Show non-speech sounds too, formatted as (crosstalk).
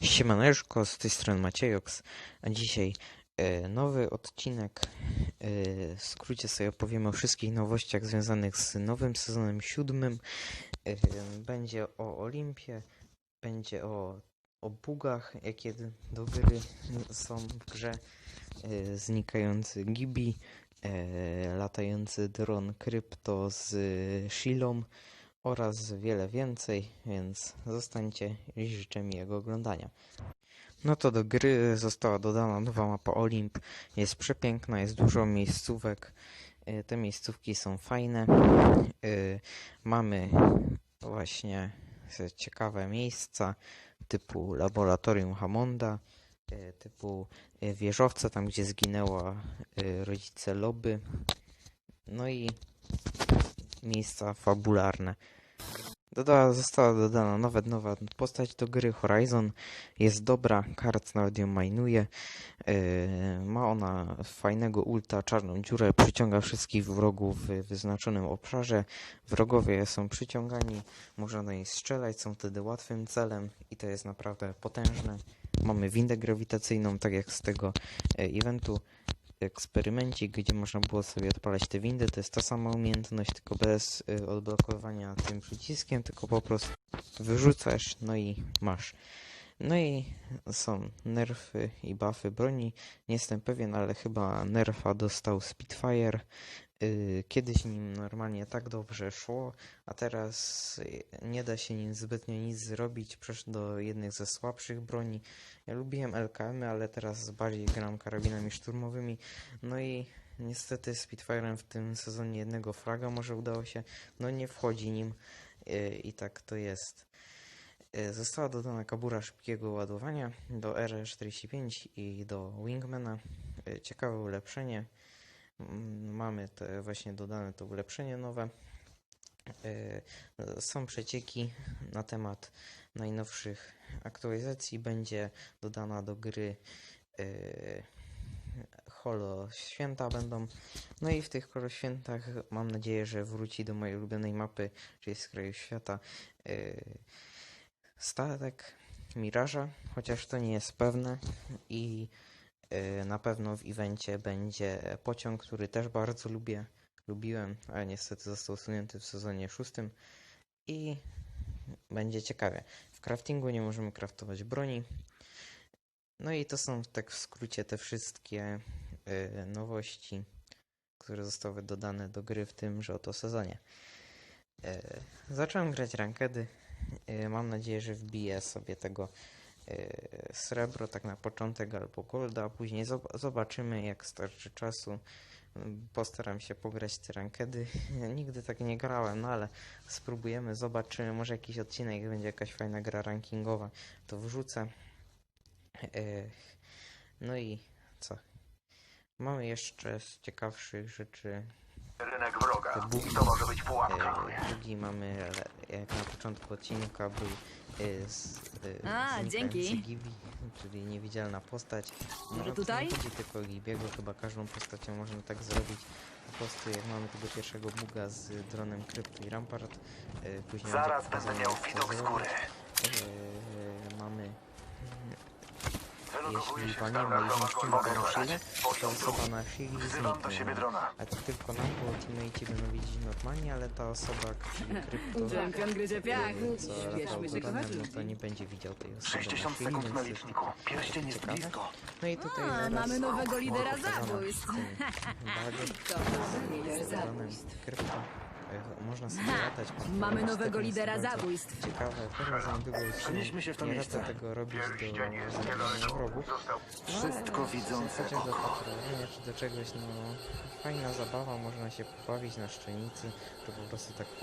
Siemaneczko, z tej strony Maciejoks, a dzisiaj e, nowy odcinek. E, w skrócie sobie opowiemy o wszystkich nowościach związanych z nowym sezonem siódmym. E, będzie o Olimpie, będzie o, o bugach, jakie do gry są w grze, znikający Gibi, latający dron Krypto z Shilą oraz wiele więcej, więc zostańcie i życzę miłego oglądania. No to do gry została dodana nowa mapa Olimp. Jest przepiękna, jest dużo miejscówek. Y, Te miejscówki są fajne. Y, Mamy właśnie ciekawe miejsca typu laboratorium Hammonda, y, typu wieżowce, tam gdzie zginęła rodzice Loby. No i miejsca fabularne. Dodała, została dodana nawet nowa postać do gry Horizon. Jest dobra, kart nawet ją majnuje. Yy, ma ona fajnego ulta, czarną dziurę, przyciąga wszystkich wrogów w wyznaczonym obszarze. Wrogowie są przyciągani, można do nich strzelać, są wtedy łatwym celem i to jest naprawdę potężne. Mamy windę grawitacyjną, tak jak z tego e, eventu eksperymencik, gdzie można było sobie odpalać te windy. To jest ta sama umiejętność, tylko bez y, odblokowania tym przyciskiem, tylko po prostu wyrzucasz, no i masz. No i są nerfy i buffy broni. Nie jestem pewien, ale chyba nerfa dostał Spitfire. Y, Kiedyś nim normalnie tak dobrze szło, a teraz y, nie da się nim zbytnio nic zrobić. Przeszedł do jednych ze słabszych broni. Ja lubiłem LKM, ale teraz bardziej gram karabinami szturmowymi. No i niestety Spitfire'em w tym sezonie jednego fraga może udało się. No nie wchodzi nim y, i tak to jest. Y, Została dodana kabura szybkiego ładowania do R45 i do Wingmana. Y, Ciekawe ulepszenie. Mm, Mamy te właśnie dodane to ulepszenie nowe. Y, Są przecieki na temat najnowszych aktualizacji. Będzie dodana do gry y, holo święta będą. No i w tych holo świętach mam nadzieję, że wróci do mojej ulubionej mapy, czyli z kraju świata. y, Statek Miraża, chociaż to nie jest pewne i na pewno w evencie będzie pociąg, który też bardzo lubię, lubiłem, ale niestety został usunięty w sezonie szóstym i będzie ciekawie. W craftingu nie możemy craftować broni. No i to są tak w skrócie te wszystkie y, nowości, które zostały dodane do gry w tymże oto sezonie. Y, zacząłem grać rankedy. Y, mam nadzieję, że wbiję sobie tego y, srebro tak na początek albo golda, a później zob- zobaczymy jak starczy czasu. Postaram się pograć te rankedy. (laughs) Nigdy tak nie grałem, no ale spróbujemy, zobaczymy. Może jakiś odcinek będzie jakaś fajna gra rankingowa, to wrzucę. Y, No i co? Mamy jeszcze z ciekawszych rzeczy Rynek wroga. Bugi. To może być pułapka. E, Drugi mamy, ale jak na początku odcinka był e, z, e, A, dzięki. Gibi, czyli niewidzialna postać. Może to tutaj? Nie chodzi tylko o Gibiego, chyba każdą postacią można tak zrobić. Po prostu jak mamy tego pierwszego buga z dronem Krypto i Rampart, e, później Zaraz będę miał widok z góry. zrobić. E, mamy jeśli Roma zniszczymy szylę, to osoba na do zniknie. A to tylko nam, bo teammate'i będą widzieć normalnie, ale ta osoba, czyli krypto, Czempion gryzie piach. Śpieszmy się kochać no to nie będzie widział tej osoby 60 chwili, sekund więc na to jest liczniku. Pierścień jest ciekawe. blisko. No i tutaj A, zaraz mamy nowego lidera zabójstw. w tym (laughs) bagu To z dronem krypto. Można sobie latać. Mamy nowego lidera zabójstw. Ciekawe, teraz za niedługo Przenieśmy się w to nie miejsce. tego robić do Pierścień jest zabijania niedaleko. wrogów. Został No, wszystko widzące Chociaż do oko. patrolowania czy do czegoś, no fajna zabawa, można się pobawić na szczelnicy, czy po prostu tak